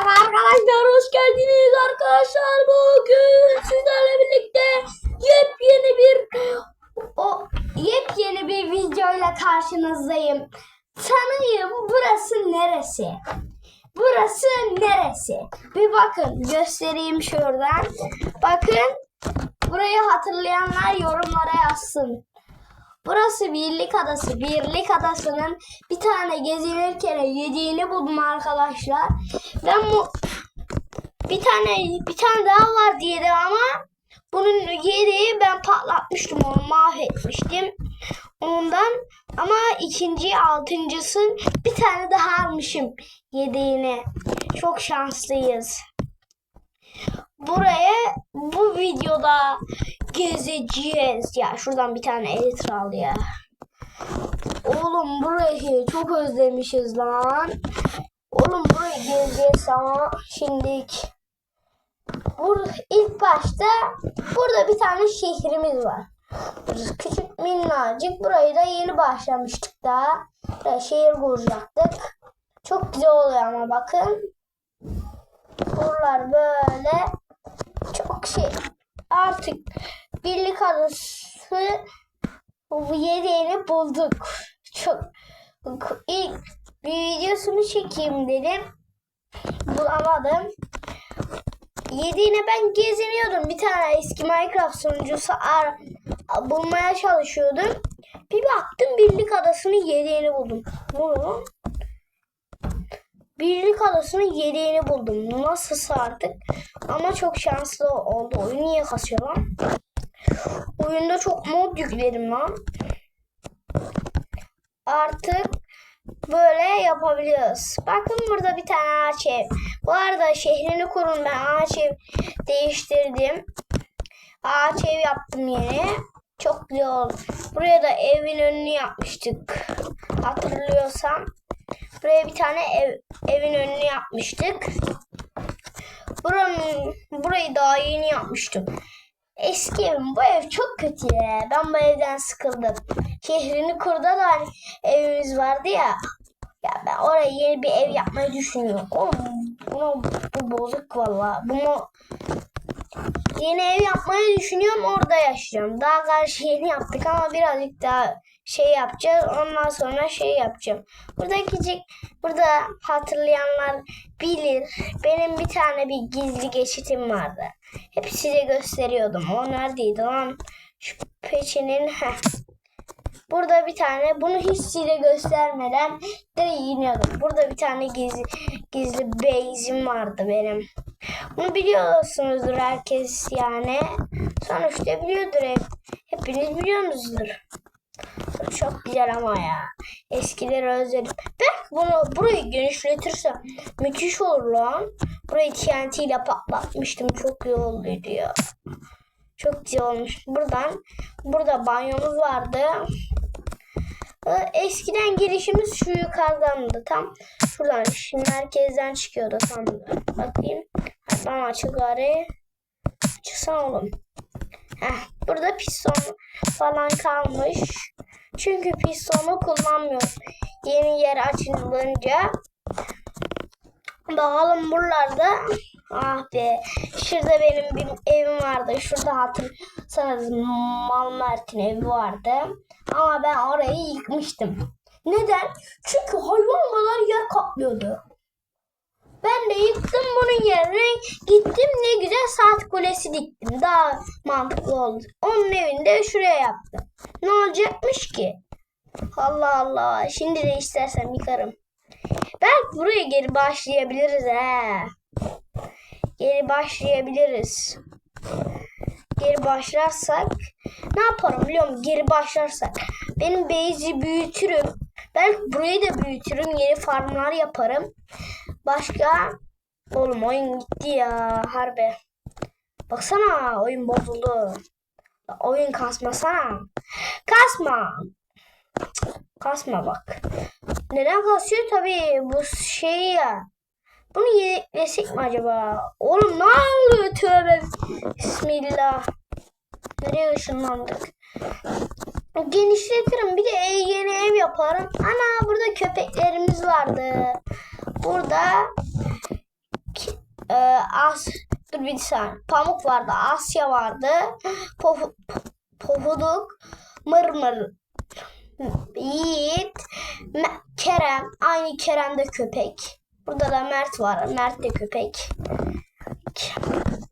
Merhaba arkadaşlar hoş geldiniz arkadaşlar bugün sizlerle birlikte yepyeni bir o yepyeni bir videoyla karşınızdayım. Tanıyım burası neresi? Burası neresi? Bir bakın göstereyim şuradan. Bakın burayı hatırlayanlar yorumlara yazsın. Burası Birlik Adası. Birlik Adası'nın bir tane gezinirken yediğini buldum arkadaşlar. Ben bu bir tane bir tane daha var diyedim ama bunun yediği ben patlatmıştım onu mahvetmiştim. Ondan ama ikinci altıncısı bir tane daha almışım yediğini. Çok şanslıyız. Buraya bu videoda gezeceğiz. Ya şuradan bir tane elitra al ya. Oğlum burayı çok özlemişiz lan. Oğlum burayı gezeceğiz ama şimdilik. Bur ilk başta burada bir tane şehrimiz var. Burası küçük minnacık. Burayı da yeni başlamıştık daha. Buraya şehir kuracaktık. Çok güzel oluyor ama bakın. Buralar böyle çok şey artık birlik adası bu yediğini bulduk. Çok ilk bir videosunu çekeyim dedim. Bulamadım. Yediğine ben geziniyordum. Bir tane eski Minecraft sunucusu ar bulmaya çalışıyordum. Bir baktım birlik adasını yediğini buldum. Bunu Birlik adasının yediğini buldum. Nasılsa artık. Ama çok şanslı oldu. Oyun niye kasıyor lan? Oyunda çok mod yükledim lan. Artık böyle yapabiliyoruz. Bakın burada bir tane ağaç ev. Bu arada şehrini kurun ben ağaç ev değiştirdim. Ağaç ev yaptım yeni. Çok güzel oldu. Buraya da evin önünü yapmıştık. Hatırlıyorsam. Buraya bir tane ev, evin önünü yapmıştık. Buranın, burayı daha yeni yapmıştım. Eski evim. Bu ev çok kötü ya. Ben bu evden sıkıldım. Şehrini kurda da hani evimiz vardı ya. Ya ben oraya yeni bir ev yapmayı düşünüyorum. Oğlum bunu, bu bozuk valla. Bunu yeni ev yapmayı düşünüyorum. Orada yaşayacağım. Daha karşı yeni yaptık ama birazcık daha şey yapacağız. Ondan sonra şey yapacağım. Burada küçük burada hatırlayanlar bilir. Benim bir tane bir gizli geçitim vardı. Hep size gösteriyordum. O neredeydi lan? Şu peçenin heh. Burada bir tane bunu hiç size göstermeden direkt iniyordum. Burada bir tane gizli gizli base'im vardı benim. Bunu biliyorsunuzdur herkes yani. Sonuçta biliyordur hep. Hepiniz biliyorsunuzdur. Çok güzel ama ya. Eskileri özledim. Belki bunu burayı genişletirsem müthiş olur lan. Burayı TNT ile patlatmıştım. Çok iyi olduydu ya. Çok güzel olmuş. Buradan burada banyomuz vardı. Ee, Eskiden girişimiz şu yukarıdandı. Tam şuradan. Şimdi merkezden çıkıyordu tam. Bakayım. Bana açık gari. Çıksana oğlum. Heh, burada piston falan kalmış. Çünkü pistonu kullanmıyorum. Yeni yer açılınca. Bakalım buralarda. Ah be. Şurada benim bir evim vardı. Şurada hatır sanırım Malmert'in evi vardı. Ama ben orayı yıkmıştım. Neden? Çünkü hayvan kadar yer kaplıyordu. Ben de yıktım bunun yerine gittim ne güzel saat kulesi diktim. Daha mantıklı oldu. Onun evinde şuraya yaptım. Ne olacakmış ki? Allah Allah. Şimdi de istersem yıkarım. Belki buraya geri başlayabiliriz he. Geri başlayabiliriz. Geri başlarsak ne yaparım biliyor musun? Geri başlarsak benim base'i büyütürüm. Belki burayı da büyütürüm. Yeni farmlar yaparım. Başka oğlum oyun gitti ya harbi. Baksana oyun bozuldu. Oyun kasmasana. Kasma. Kasma bak. Neden kasıyor tabii bu şey ya. Bunu yedeklesek mi acaba? Oğlum ne oluyor tövbe. Bismillah. Nereye ışınlandık? Genişletirim. Bir de yeni ev yaparım. Ana burada köpeklerimiz vardı. Burada Ee, As dur bir saniye. Pamuk vardı. Asya vardı. Pofu, Pofuduk. Mırmır. Yiğit. Kerem. Aynı Kerem de köpek. Burada da Mert var. Mert de köpek.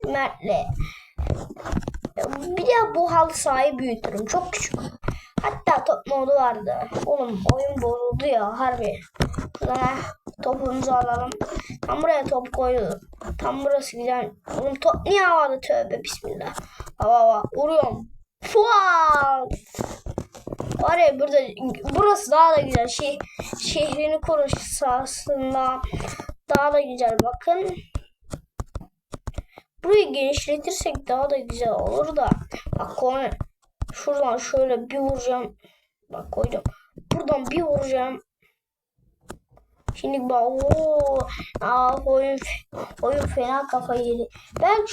Mert'le. Bir de bu halı sahayı büyütürüm. Çok küçük. Hatta top modu vardı. Oğlum oyun bozuldu ya harbi. Sonra topumuzu alalım. Tam buraya top koydum. Tam burası güzel. Oğlum top niye havada tövbe bismillah. Hava hava vuruyorum. Fuat. Var ya burada burası daha da güzel. Şey, şehrini koruş aslında daha da güzel bakın. Burayı genişletirsek daha da güzel olur da. Bak konu şuradan şöyle bir vuracağım. Bak koydum. Buradan bir vuracağım. Şimdi bak ooo. Aa, oyun, oyun fena kafayı yedi. Ben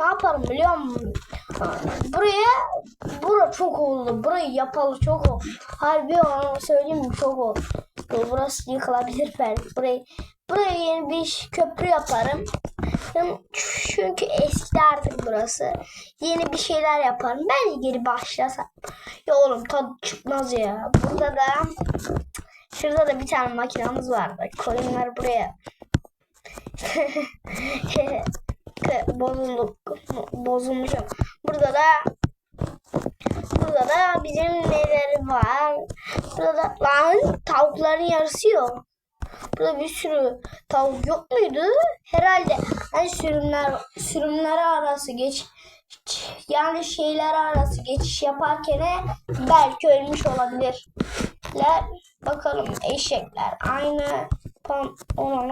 ne yaparım biliyor musun? Buraya bura çok oldu. Burayı yapalı çok oldu. Harbi onu söyleyeyim mi çok oldu. Burası yıkılabilir belki. Burayı, buraya yeni bir köprü yaparım. Çünkü eski artık burası. Yeni bir şeyler yaparım. Ben geri başlasam. Ya oğlum tadı çıkmaz ya. Burada da şurada da bir tane makinamız vardı. Koyunları buraya. Bozuldu. Bozulmuşum. Burada da Burada da bizim neleri var. Burada da lan tavukların yarısı yok. Burada bir sürü tavuk yok muydu? Herhalde hani sürümler sürümler arası geç yani şeyler arası geçiş yaparken belki ölmüş olabilirler. Bakalım eşekler aynı. Pam onun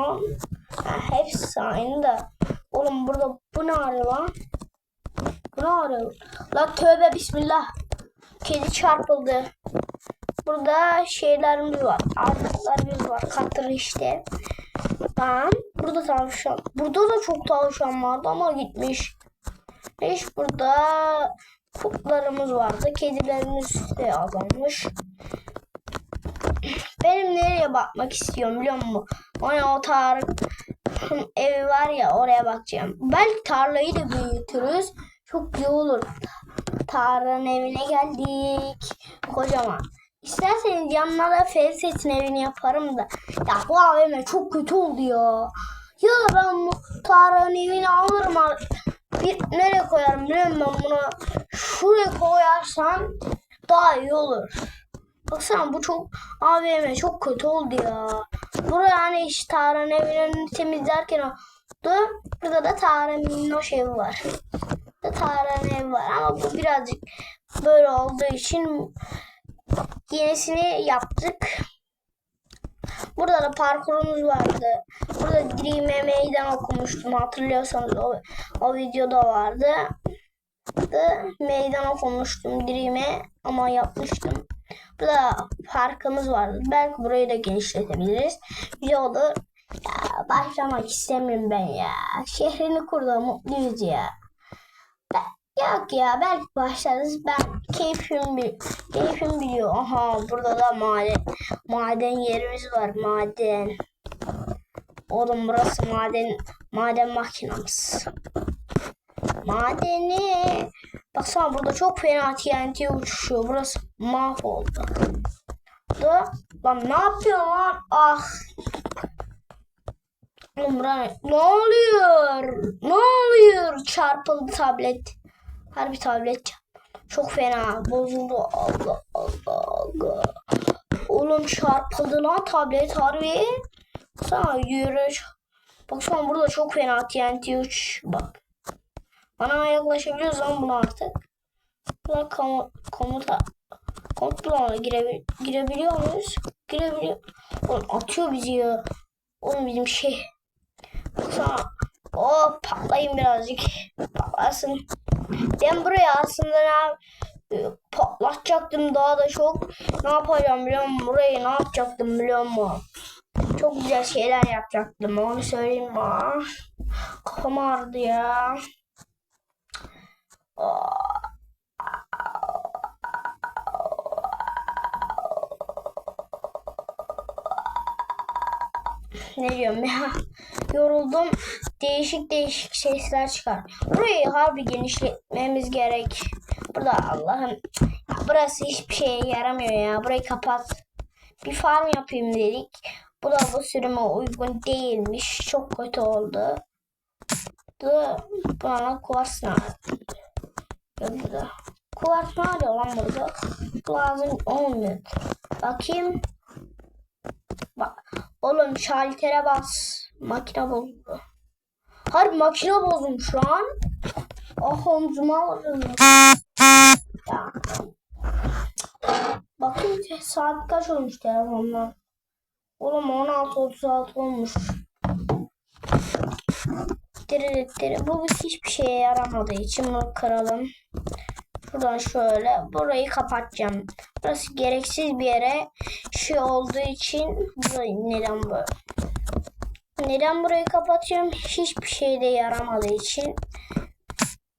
ha, hepsi aynı da. Oğlum burada bu ne arıyor lan? Bu ne arıyor? La tövbe bismillah. Kedi çarpıldı. Burada şeylerimiz var. Artıklarımız var. Katır işte. Ben burada tavşan. Burada da çok tavşan vardı ama gitmiş. İş burada kurtlarımız vardı. Kedilerimiz de azalmış. Benim nereye bakmak istiyorum biliyor musun? Ona o Tarık'ın evi var ya oraya bakacağım. Belki tarlayı da büyütürüz. Çok iyi olur. Tarık'ın evine geldik. Kocaman. İsterseniz yanına da Fevset'in evini yaparım da. Ya bu AVM çok kötü oldu ya. Da ben bu Tarık'ın evini alırım. al- Bir, nereye koyarım biliyor musun ben bunu? Şuraya koyarsam daha iyi olur. Baksana bu çok AVM çok kötü oldu ya. Buraya hani işte Tarık'ın evini temizlerken oldu. Burada da Tarık'ın minnoş evi var. Burada Tarık'ın evi var ama bu birazcık böyle olduğu için yenisini yaptık. Burada da parkurumuz vardı. Burada Dream'e meydan okumuştum. Hatırlıyorsanız o, o videoda vardı. Da meydan okumuştum Dream'e ama yapmıştım. Burada parkımız vardı. Belki burayı da genişletebiliriz. Olur. Ya, başlamak istemiyorum ben ya. Şehrini kurdu mutluyuz ya. Yok ya belki başlarız. Ben keyfim, bil keyfim biliyor. Aha burada da maden maden yerimiz var. Maden. Oğlum burası maden maden makinamız. Madeni. Baksana burada çok fena TNT uçuşuyor. Burası mahvoldu. Da, lan ne yapıyorsun lan? Ah. Buraya- ne oluyor? Ne oluyor? Çarpıldı tablet. Harbi tablet çarpıldı. Çok fena bozuldu. Allah Allah Allah. Oğlum çarpıldı lan tablet harbi. Sana yürü. Baksana burada çok fena TNT uç. Bak. Bana yaklaşabiliyoruz lan bunu artık. Burada komu komuta komut bloğuna girebil girebiliyor muyuz? Girebiliyor. Oğlum atıyor bizi ya. Oğlum bizim şey. Baksana. Oh patlayın birazcık. Patlasın. Ben buraya aslında ne e, patlatacaktım daha da çok. Ne yapacağım biliyor musun? Burayı ne yapacaktım biliyor musun? Çok güzel şeyler yapacaktım. Onu söyleyeyim mi? Kafam ya. Ne diyorum ya? Yoruldum. değişik değişik sesler çıkar. Burayı harbi genişletmemiz gerek. Burada Allah'ım burası hiçbir şeye yaramıyor ya. Burayı kapat. Bir farm yapayım dedik. Bu da bu sürüme uygun değilmiş. Çok kötü oldu. Bana kuvars ne burada. Kuvars ne arıyor lan burada? Lazım olmuyor. Bakayım. Bak. Oğlum şaltere bas. Makine bozuldu. Harbi makine bozulmuş lan. Ah omzuma vurdu. Ya. Bakayım saat kaç olmuş telefondan. Oğlum 16.36 olmuş. Diri diri. Bu hiçbir şeye yaramadığı için bunu kıralım. Şuradan şöyle burayı kapatacağım. Burası gereksiz bir yere şey olduğu için burayı neden böyle? Neden burayı kapatıyorum? Hiçbir şeyde yaramadığı için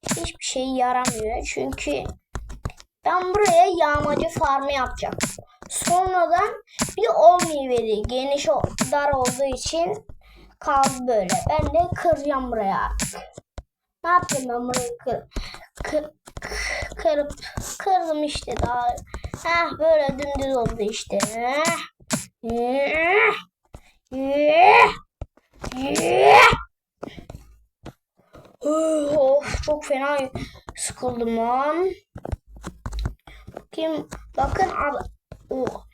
hiçbir şey yaramıyor. Çünkü ben buraya yağmacı farmı yapacağım. Sonradan bir olmayıveri geniş dar olduğu için kaldı böyle. Ben de kıracağım buraya artık. Ne yapayım ben burayı kır, kır, kır- kırıp kırdım işte daha. Heh böyle dümdüz oldu işte. Of çok fena sıkıldım lan. Bakayım bakın al. Oh.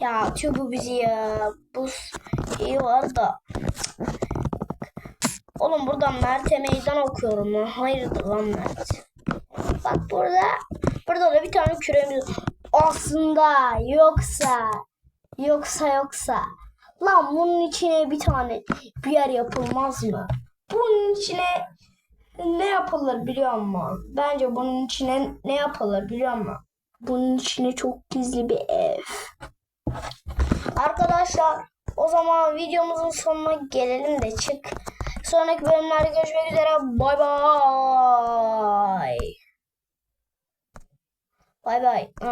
Ya bu bizi ya. Bu iyi var da. Oğlum buradan Mert'e meydan okuyorum lan. Hayırdır lan Mert. Burada. Burada da bir tane küremiz. Aslında yoksa. Yoksa yoksa. Lan bunun içine bir tane bir yer yapılmaz mı? Bunun içine ne yapılır biliyor musun? Bence bunun içine ne yapılır biliyor musun? Bunun içine çok gizli bir ev. Arkadaşlar o zaman videomuzun sonuna gelelim de çık. Sonraki bölümlerde görüşmek üzere. Bay bay. Bay bay.